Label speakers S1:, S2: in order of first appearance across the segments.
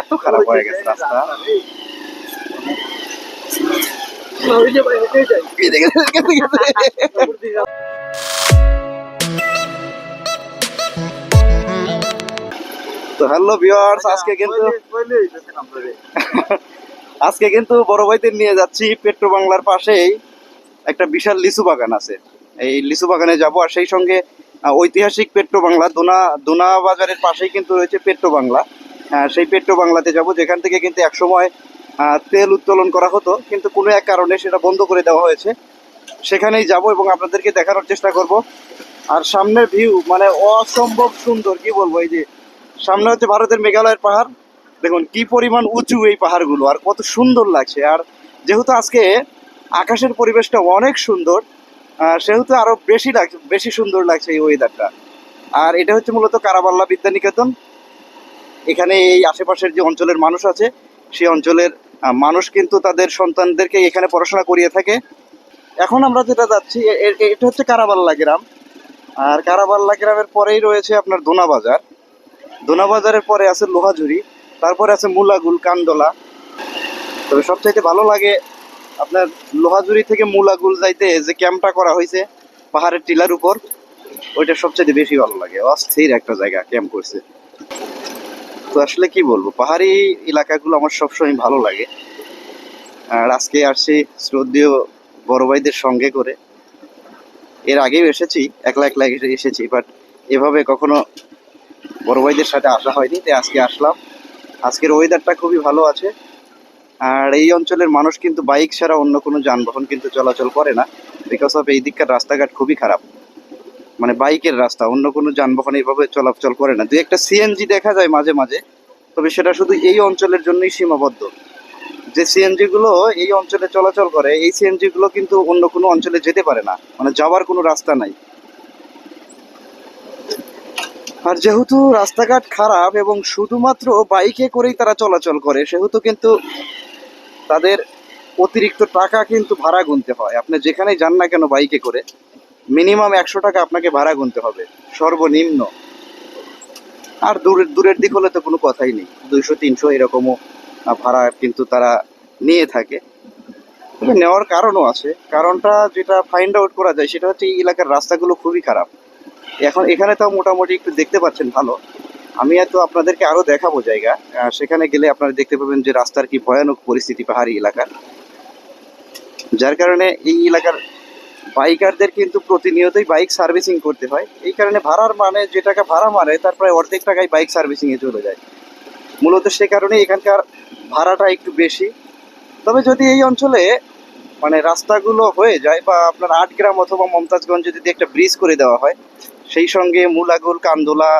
S1: এত খারাপ হয়ে গেছে রাস্তা। হ্যালো আজকে কিন্তু আজকে কিন্তু বড় ভাইদের নিয়ে যাচ্ছি পেট্রো বাংলার পাশেই একটা বিশাল লিচু বাগান আছে। এই লিচু বাগানে যাব আর সেই সঙ্গে ঐতিহাসিক পেট্রো বাংলা, দোনা দোনা বাজারের পাশেই কিন্তু রয়েছে পেট্রো বাংলা। সেই পেট্রো বাংলাতে যাব, যেখান থেকে কিন্তু একসময় তেল উত্তোলন করা হতো, কিন্তু কোনো এক কারণে সেটা বন্ধ করে দেওয়া হয়েছে। সেখানেই যাব এবং আপনাদেরকে দেখানোর চেষ্টা করব। আর সামনের ভিউ মানে অসম্ভব সুন্দর, কি বলব, এই যে, সামনে হচ্ছে ভারতের মেঘালয়ের পাহাড়। দেখুন, কি পরিমাণ উঁচু এই পাহাড়গুলো, আর কত সুন্দর লাগছে। আর যেহেতু আজকে আকাশের পরিবেশটা অনেক সুন্দর সেহেতু আরও বেশি লাগছে বেশি সুন্দর লাগছে এই ওয়েদারটা আর এটা হচ্ছে মূলত কারাবাল্লা বিদ্যানিকেতন। এখানে এই আশেপাশের যে অঞ্চলের মানুষ আছে, সেই অঞ্চলের মানুষ কিন্তু তাদের সন্তানদেরকে এখানে পড়াশোনা করিয়ে থাকে। এখন আমরা যেটা যাচ্ছি এটা হচ্ছে কারাবাল্লা গ্রাম। আর কারাবাল্লা গ্রামের পরেই রয়েছে আপনার দোনা বাজার দোনা বাজারের পরে আছে লোহাঝুরি, তারপরে আছে মুলাগুল কান্দলা তবে সবচাইতে ভালো লাগে আপনার লোহাজুরি থেকে মুলাগুল যাইতে, যে ক্যাম্পটা করা হয়েছে পাহাড়ের টিলার উপর, ওইটা সবচাইতে বেশি ভালো লাগে। অস্থির একটা জায়গা ক্যাম্প করছে। তো আসলে কি বলব? পাহাড়ি এলাকাগুলো আমার সবসময় ভালো লাগে। আর আজকে আসছি শ্রদ্ধেয় বড় ভাইদের সঙ্গে করে। এর আগেও এসেছি, একলা একলা এসে- এসেছি বাট এভাবে কখনো বড় ভাইদের সাথে আসা হয়নি, তাই আজকে আসলাম। আজকের ওয়েদারটা খুবই ভালো আছে। আর এই অঞ্চলের মানুষ কিন্তু বাইক ছাড়া অন্য কোনো যানবাহন কিন্তু চলাচল করে না বিকজ অফ এই দিককার রাস্তাঘাট খুবই খারাপ। মানে বাইকের রাস্তা, অন্য কোনো যানবাহন এইভাবে চলাচল করে না। দুই একটা সিএনজি দেখা যায় মাঝে মাঝে, তবে সেটা শুধু এই অঞ্চলের জন্যই সীমাবদ্ধ। যে সিএনজি গুলো এই অঞ্চলে চলাচল করে, এই সিএনজি গুলো কিন্তু অন্য কোনো অঞ্চলে যেতে পারে না। মানে যাওয়ার কোনো রাস্তা নাই। আর যেহেতু রাস্তাঘাট খারাপ এবং শুধুমাত্র বাইকে করেই তারা চলাচল করে, সেহেতু কিন্তু তাদের অতিরিক্ত টাকা কিন্তু ভাড়া গুনতে হয়। আপনি যেখানেই যান না কেন বাইকে করে মিনিমাম একশো টাকা আপনাকে ভাড়া গুনতে হবে, সর্বনিম্ন। আর দূরের দূরের দিক হলে তো কোনো কথাই নেই। দুইশো, তিনশো এরকমও ভাড়া কিন্তু তারা নিয়ে থাকে। তবে নেওয়ার কারণও আছে। কারণটা যেটা ফাইন্ড আউট করা যায়, সেটা হচ্ছে এই এলাকার রাস্তাগুলো খুবই খারাপ। এখন এখানে তাও মোটামুটি একটু দেখতে পাচ্ছেন ভালো। আমি এত আপনাদেরকে আরও দেখাবো জায়গা। সেখানে গেলে আপনারা দেখতে পাবেন যে রাস্তার কি ভয়ানক পরিস্থিতি পাহাড়ি এলাকার। যার কারণে এই এলাকার বাইকারদের কিন্তু প্রতিনিয়তই বাইক সার্ভিসিং করতে হয়। এই কারণে ভাড়ার মানে যে টাকা ভাড়া মারে তার প্রায় অর্ধেক টাকায় বাইক সার্ভিসিংয়ে চলে যায়। মূলত সে কারণে এখানকার ভাড়াটা একটু বেশি। তবে যদি এই অঞ্চলে মানে রাস্তাগুলো হয়ে যায় বা আপনার আট গ্রাম অথবা মমতাজগঞ্জ যদি একটা ব্রিজ করে দেওয়া হয়, সেই সঙ্গে মুলাগুল, কান্দোলা,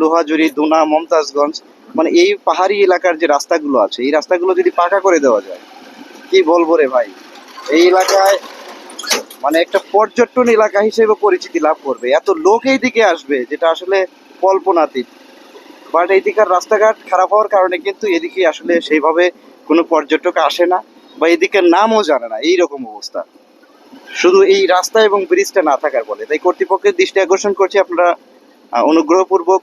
S1: লোহাজুরি, দোনা, মমতাজগঞ্জ মানে এই পাহাড়ি এলাকার যে রাস্তাগুলো আছে, এই রাস্তাগুলো যদি পাকা করে দেওয়া যায়, কি বলব রে ভাই? এই এলাকায় মানে একটা পর্যটন এলাকা হিসেবে পরিচিতি লাভ করবে। এত লোক এই দিকে আসবে, যেটা আসলে কল্পনাতীত। বাট এইদিকার রাস্তাঘাট খারাপ হওয়ার কারণে কিন্তু এদিকে আসলে সেইভাবে কোনো পর্যটক আসে না বা এদিকের নামও জানে না। এইরকম অবস্থা। শুধু এই রাস্তা এবং ব্রিজটা না থাকার ফলে। তাই কর্তৃপক্ষের দৃষ্টি আকর্ষণ করছি আপনারা অনুগ্রহপূর্বক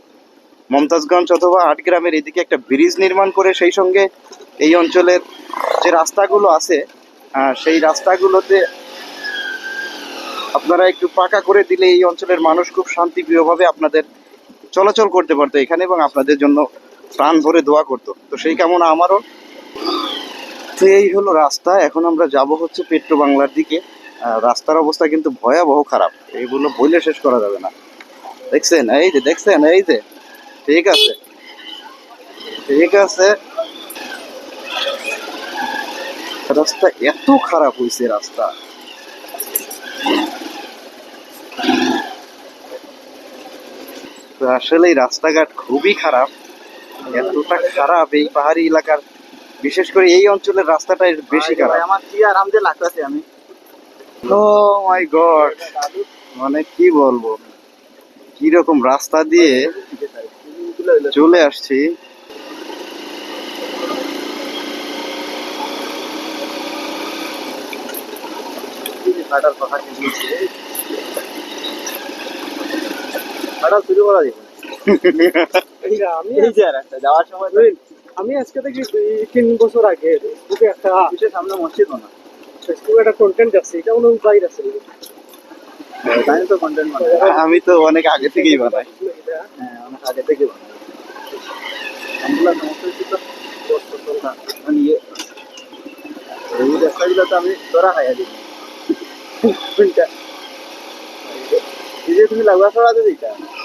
S1: মমতাজগঞ্জ অথবা আটগ্রামের এদিকে একটা ব্রিজ নির্মাণ করে সেই সঙ্গে এই অঞ্চলের যে রাস্তাগুলো আছে সেই রাস্তাগুলোতে আপনারা একটু পাকা করে দিলে এই অঞ্চলের মানুষ খুব শান্তিপ্রিয়ভাবে আপনাদের চলাচল করতে পারতো এখানে এবং আপনাদের জন্য প্রাণ ভরে দোয়া করতো। তো সেই কামনা আমারও। তো এই হলো রাস্তা। এখন আমরা যাব হচ্ছে পেট্রো বাংলার দিকে। রাস্তার অবস্থা কিন্তু ভয়াবহ খারাপ। এইগুলো বলে শেষ করা যাবে না। দেখছেন? এই যে দেখছেন? এই যে। ঠিক আছে। ঠিক আছে। রাস্তা এত খারাপ হয়েছে রাস্তা। তো আসলে রাস্তাঘাট খুবই খারাপ এতটা খারাপ এই পাহাড়ি এলাকার বিশেষ করে এই অঞ্চলের রাস্তাটা বেশি খারাপ।
S2: আমার কি লাগতেছে আমি।
S1: ও মাই গড মানে কি বলব? কি রকম রাস্তা দিয়ে চলে আসছি।
S2: শুরু করা যাবে আমি এই যে রাস্তা যাওয়ার সময়
S3: আমি আজকে থেকে তিন বছর আগে ফেসবুকে একটা
S2: অফিসের সামনে মসজিদ না
S3: ফেসবুকে একটা কন্টেন্ট আছে এটা মনে হয় আছে।
S2: তাই তো কন্টেন্ট বানাই
S1: আমি তো অনেক আগে থেকেই বানাই।
S2: হ্যাঁ অনেক আগে থেকে বানাই। মানে ইয়ে। আমি ধরা খাইয়া দিই যে তুমি লাগা ছড়া দিবে এটা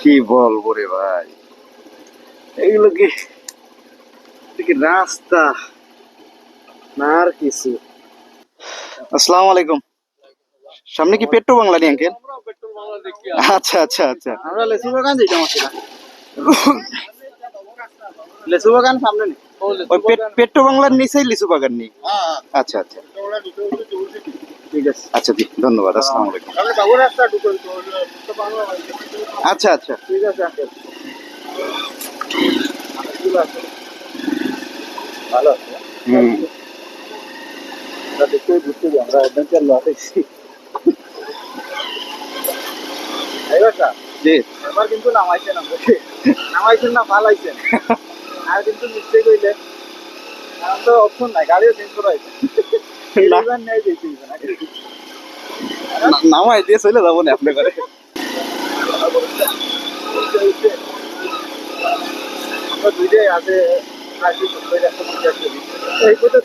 S2: কি
S1: বলব রে ভাই? এগুলো কি রাস্তা?
S3: না আর কিছু।
S1: আসসালামু আলাইকুম। সামনে কি পেট্রো বাংলা নি আঙ্কেল? আচ্ছা আচ্ছা আচ্ছা।
S2: আমরা লেসু বাগান লেসু বাগান সামনে নেই
S1: ওই পেট- পেট্রো বাংলার নিচেই লিচু বাগান নেই আচ্ছা আচ্ছা।
S2: ঠিক আছে।
S1: আচ্ছা জি ধন্যবাদ আসসালামু আলাইকুম। আচ্ছা আচ্ছা।
S2: ঠিক আছে। ভালো আছে।
S1: হুম।
S2: দেখতে ঘুরতে আমরা অ্যাডভেঞ্চার লট এসেছি এই বাসা
S1: জি।
S2: এবার কিন্তু নামাইছেন আমাকে। নামাইছেন না ফালাইছেন। আর কিন্তু মিস্টেক হইলে এখন তো অপশন নাই গাড়িও চেঞ্জ করা হয়েছে।
S1: নামাই দিয়ে চলে যাব না আপনি করে।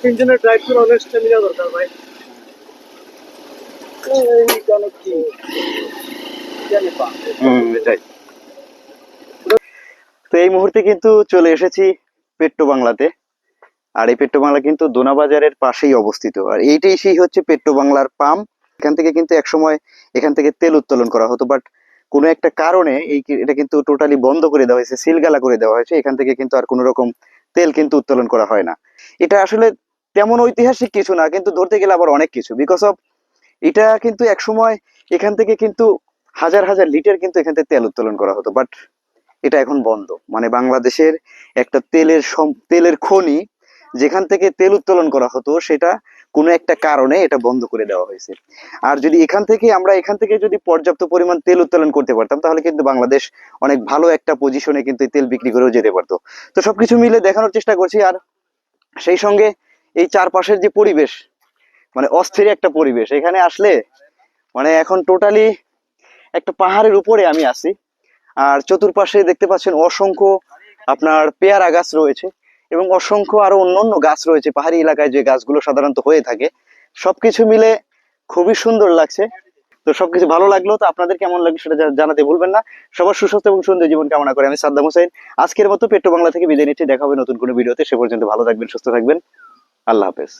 S3: তিনজনের ড্রাইভ করে অনেক দরকার ভাই।
S1: তো এই মুহূর্তে কিন্তু চলে এসেছি পেট্টো বাংলাতে। আর এই পেট্রো বাংলা কিন্তু দোনা বাজারের পাশেই অবস্থিত। আর এইটাই সেই হচ্ছে পেট্রো বাংলার পাম্প। এখান থেকে কিন্তু একসময় এখান থেকে তেল উত্তোলন করা হতো বাট কোনো একটা কারণে এই এটা কিন্তু টোটালি বন্ধ করে দেওয়া হয়েছে, সিলগালা করে দেওয়া হয়েছে। এখান থেকে কিন্তু আর কোনো রকম তেল কিন্তু উত্তোলন করা হয় না। এটা আসলে তেমন ঐতিহাসিক কিছু না, কিন্তু ধরতে গেলে আবার অনেক কিছু। বিকজ অফ এটা কিন্তু একসময় এখান থেকে কিন্তু হাজার হাজার লিটার কিন্তু এখান থেকে তেল উত্তোলন করা হতো বাট এটা এখন বন্ধ। মানে বাংলাদেশের একটা তেলের তেলের খনি যেখান থেকে তেল উত্তোলন করা হতো, সেটা কোনো একটা কারণে এটা বন্ধ করে দেওয়া হয়েছে। আর যদি এখান থেকে আমরা এখান থেকে যদি পর্যাপ্ত পরিমাণ তেল উত্তোলন করতে পারতাম, তাহলে কিন্তু বাংলাদেশ অনেক ভালো একটা পজিশনে কিন্তু তেল বিক্রি করেও যেতে পারতো। তো সবকিছু মিলে দেখানোর চেষ্টা করছি, আর সেই সঙ্গে এই চারপাশের যে পরিবেশ মানে অস্থির একটা পরিবেশ, এখানে আসলে মানে এখন টোটালি একটা পাহাড়ের উপরে আমি আছি। আর চতুর্পাশে দেখতে পাচ্ছেন অসংখ্য আপনার পেয়ারা গাছ রয়েছে। এবং অসংখ্য আরও অন্য অন্য গাছ রয়েছে, পাহাড়ি এলাকায় যে গাছগুলো সাধারণত হয়ে থাকে। সবকিছু মিলে খুবই সুন্দর লাগছে। তো সবকিছু ভালো লাগল, তো আপনাদের কেমন লাগল সেটা জানাতে ভুলবেন না। সবার সুস্বাস্থ্য এবং সুন্দর জীবন কামনা করে। আমি সাদ্দাম হোসেন। আজকের মতো পেট্রো বাংলা থেকে বিদায় নিচ্ছি। দেখা হবে নতুন কোনো ভিডিওতে। সে পর্যন্ত ভালো থাকবেন, সুস্থ থাকবেন। আল্লাহ হাফেজ।